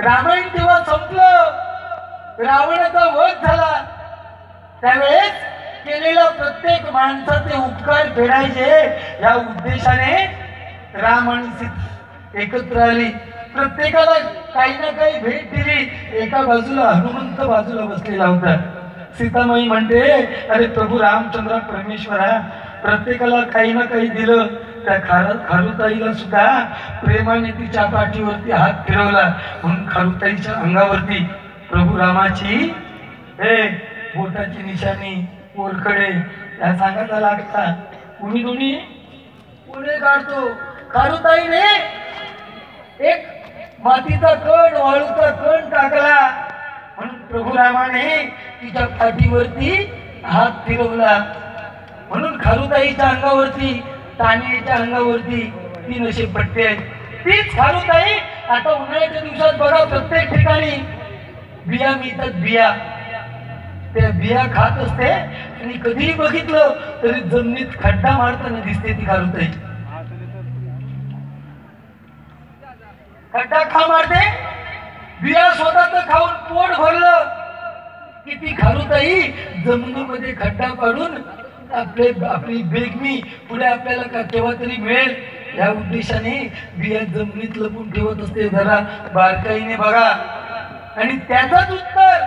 रामायण तेव्हा संपलं रावणाचा वध झाला त्यावेळेस केलेल्या प्रत्येक माणसाचे उपकार फेडायचे या उद्देशाने राम आणि सीता एकत्र आली. प्रत्येकाला काही ना काही भेट दिली. एका बाजूला हनुमंत बाजूला बसलेला होता. सीतामाई म्हणते अरे प्रभू रामचंद्र परमेश्वरा प्रत्येकाला काही ना काही दिलं. त्या खार खारुताईला सुद्धा प्रेमाने तिच्या पाठीवरती हात फिरवला. म्हणून खारुताईच्या अंगावरती प्रभू रामाची हे बोटाची निशाणी ओरखडे या सांगायला लागता. कुणी कुणी पुढे काढतो. खारुताईने एक मातीचा कण वाळूचा कण टाकला. म्हणून प्रभू रामाने तिच्या पाठीवरती हात फिरवला. म्हणून खारुताईच्या अंगावरती तानेच्या अंगावरती तीन नशीब पट्टे आहेत तीच आहे आता उन्हाळ्याच्या दिवसात बघा प्रत्येक ठिकाणी बिया मिळतात बिया. त्या बिया खात असते आणि कधीही बघितलं तरी जमिनीत खड्डा मारताना दिसते ती खारुताई खड्डा खा मारते. बिया स्वतःच खाऊन पोट भरलं की ती खारुताई जमिनीमध्ये खड्डा पाडून आपले आपली बेगमी पुढे आपल्याला का केव्हा तरी मिळेल? या उद्देशाने बिया जमिनीत लपून ठेवत असते जरा बारकाईने बघा. आणि त्याचाच उत्तर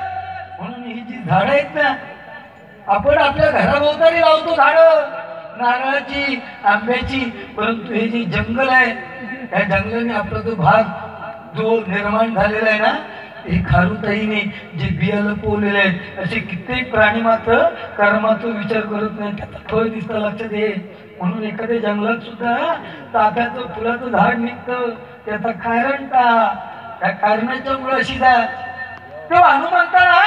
म्हणून ही जी झाडं आहेत ना आपण आपल्या घराभोवताली लावतो झाडं. नारळाची आंब्याची परंतु हे जे जंगल आहे त्या जंगलाने आपला जो भाग जो निर्माण झालेला आहे ना हे खारुताईने जे बियाला पोवलेले आहेत असे कित्येक प्राणी मात्र कर्माचा विचार करत नाही त्याचा फळ दिसतं लक्षात ये. म्हणून एखाद्या जंगलात सुद्धा चाफ्याचं फुलाचं झाड निघतं. त्याचा कारण का त्या कारणाच्या मुळे अशी जा. तेव्हा हनुमंताला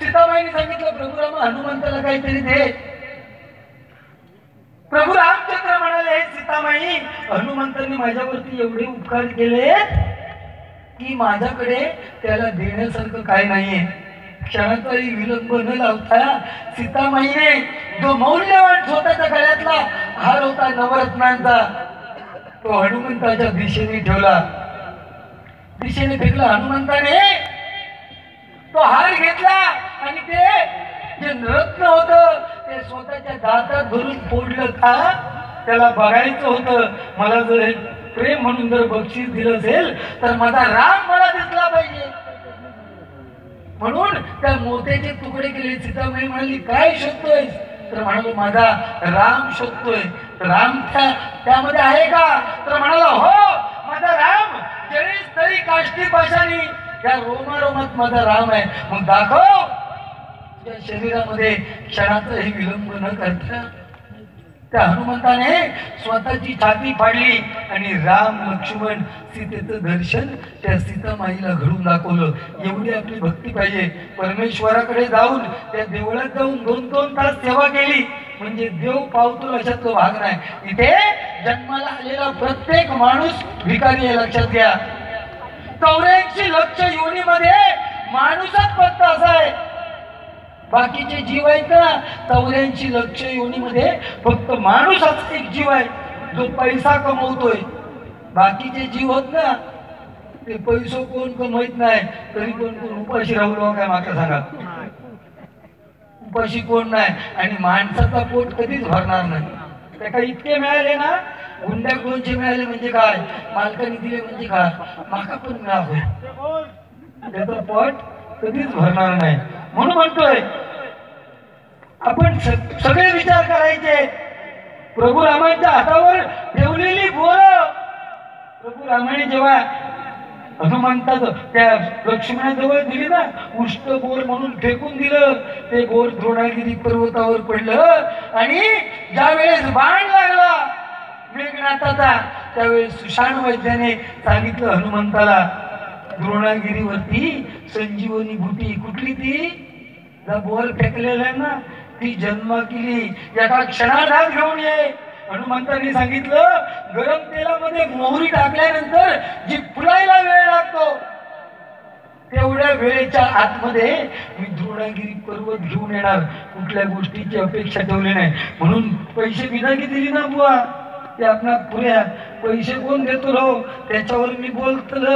सीताबाईने सांगितलं प्रभू राम हनुमंताला काहीतरी दे. प्रभू रामचंद्र म्हणाले सीतामाई हनुमंतांनी माझ्यावरती एवढे उपकार केले की माझ्याकडे त्याला देण्यासारखं काय नाहीये. क्षणाचाही विलंब न लावता सीतामाईने जो मौल्यवान स्वतःच्या गळ्यातला हार होता नवरत्नांचा तो हनुमंताच्या दिशेने ठेवला. दिशेने फेकला हनुमंताने. तो हार घेतला आणि ते जे रत्न होत ते स्वतःच्या दातात धरून फोडलं का? त्याला बघायचं होतं. मला जर प्रेम म्हणून जर बक्षीस दिलं असेल तर माझा राम मला दिसला पाहिजे. म्हणून त्या मोत्याचे तुकडे केले. सीतामाई म्हणाली काय शोधतोय तर म्हणालो माझा राम शोधतोय. राम त्या त्यामध्ये आहे का? तर म्हणाला हो माझा राम जळी तरी काष्टी पाशानी त्या रोमारोमात माझा राम आहे. मग दाखव तुझ्या शरीरामध्ये क्षणाचाही विलंब न करता त्या हनुमंताने स्वतःची छाती फाडली आणि राम लक्ष्मण सीतेचं दर्शन त्या सीतामाईला घडून दाखवलं. एवढी आपली भक्ती पाहिजे. परमेश्वराकडे जाऊन त्या देवळात जाऊन दोन दोन तास सेवा केली. म्हणजे देव पावतो लक्षात तो भाग नाही. इथे जन्माला आलेला प्रत्येक माणूस भिकारी आहे लक्षात घ्या. चौऱ्याऐंशी लक्ष योनीमध्ये माणूसच फक्त असा आहे. बाकीचे जीव आहेत ना तवऱ्यांची लक्ष योनीमध्ये फक्त माणूस एक जीव आहे जो पैसा कमवतोय. बाकीचे जीव होत ना ते पैसो कोण कमवत नाही तरी कोण कोण उपाशी राहू काय माका सांगा? उपाशी कोण नाही आणि माणसाचा पोट कधीच भरणार नाही. त्याका इतके मिळाले ना गुंड्या कोणचे मिळाले म्हणजे काय? मालकाने दिले म्हणजे काय? माका पण मिळावं. त्याचा पोट कधीच भरणार नाही. म्हणून म्हणतोय आपण सगळे विचार करायचे. प्रभू रामाच्या हातावर ठेवलेली बोर. प्रभू रामाने जेव्हा हनुमंताचं त्या लक्ष्मणाजवळ दिली ना उष्ट बोर म्हणून फेकून दिलं ते बोर द्रोणागिरी पर्वतावर पडलं. आणि ज्या वेळेस बाण लागला मेघनाथाचा त्यावेळेस सुशांत वैद्याने सांगितलं हनुमंताला द्रोणागिरीवरती संजीवनी भुटी कुठली ती? जा बोर फेकलेला आहे ना ती जन्म केली एका क्षणाधार घेऊन ये. हनुमंतांनी सांगितलं गरम तेलामध्ये मोहरी टाकल्यानंतर जी फुलायला वेळ लागतो तेवढ्या वेळेच्या आतमध्ये मी द्रोणागिरी पर्वत घेऊन येणार. कुठल्या गोष्टीची अपेक्षा ठेवली नाही. म्हणून पैसे बिना किती दिली ना बुवा? ते आपणा पुऱ्या पैसे कोण देतो रो त्याच्यावर मी बोलतल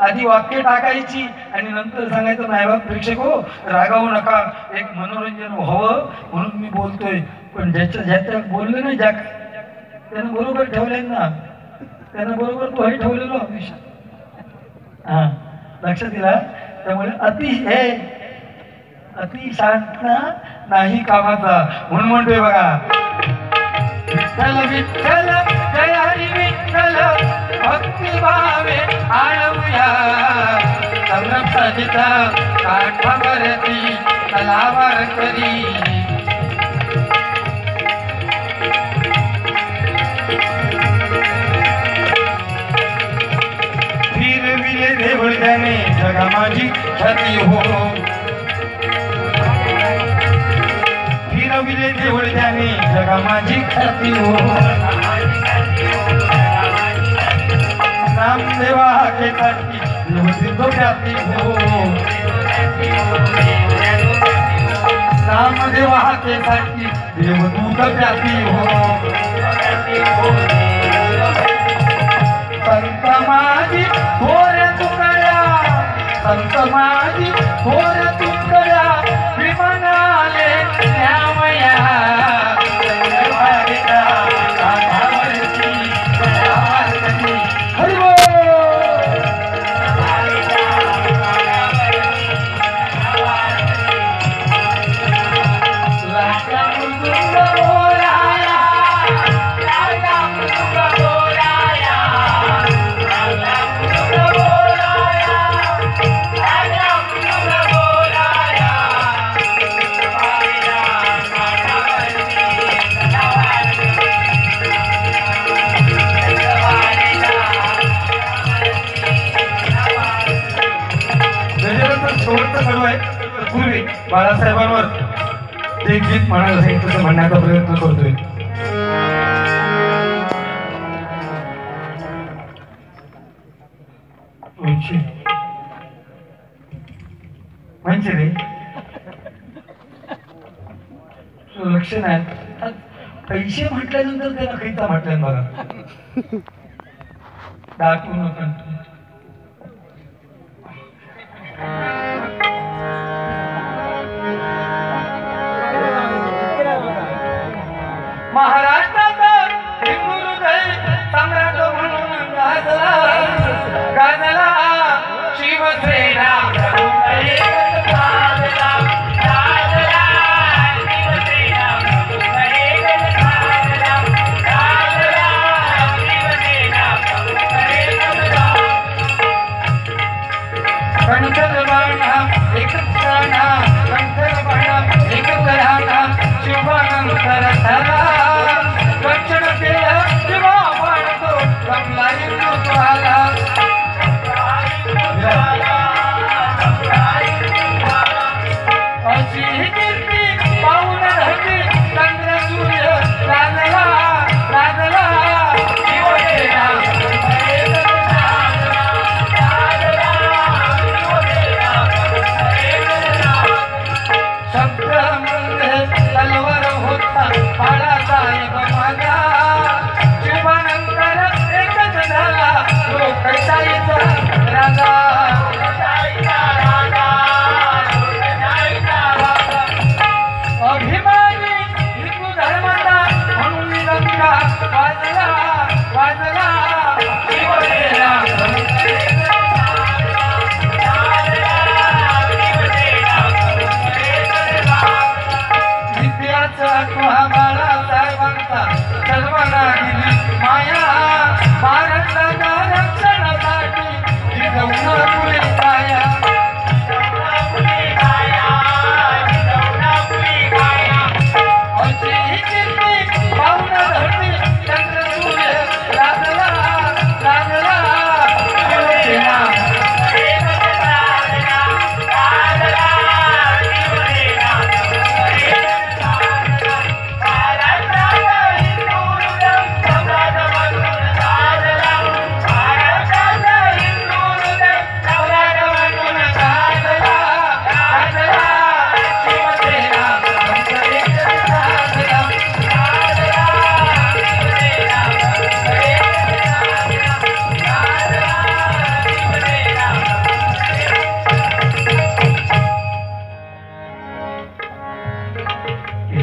आधी वाक्य टाकायची आणि नंतर सांगायचं नाही बाप प्रेक्षक हो रागावू नका. एक मनोरंजन व्हावं म्हणून मी बोलतोय. पण ज्याच्या ज्याच्या बोलले नाही ज्या त्यानं बरोबर ठेवलंय ना. त्यानं बरोबर तो हे ठेवलेलो हमेशा हा. लक्षात दिला त्यामुळे अति हे अति शांतना नाही कामाचा. म्हणून म्हणतोय बघा. विठ्ठल विठ्ठल जय हरी विठ्ठल. भक्ती भावे आळवूया. संरक्षित काठावरती तलावार करी. फिरविले जगा माझी छाती हो. त्याने जगा माझी ख्याती हो. के हाके साठी देवसिद्ध जाती हो. नाम सेवा के साठी देवदूत जाती हो. संत माझी थोर तुकड्या संत माझी थोर तुकड्या विमानाले पूर्वी बाळासाहेबांवर ते गीत म्हणायला जाईल तसं म्हणण्याचा प्रयत्न करतोय. म्हणजे रे? लक्ष नाही. पैसे म्हटल्यानंतर त्याला कैता म्हटल्या बघा. दाखवू नका महाराज la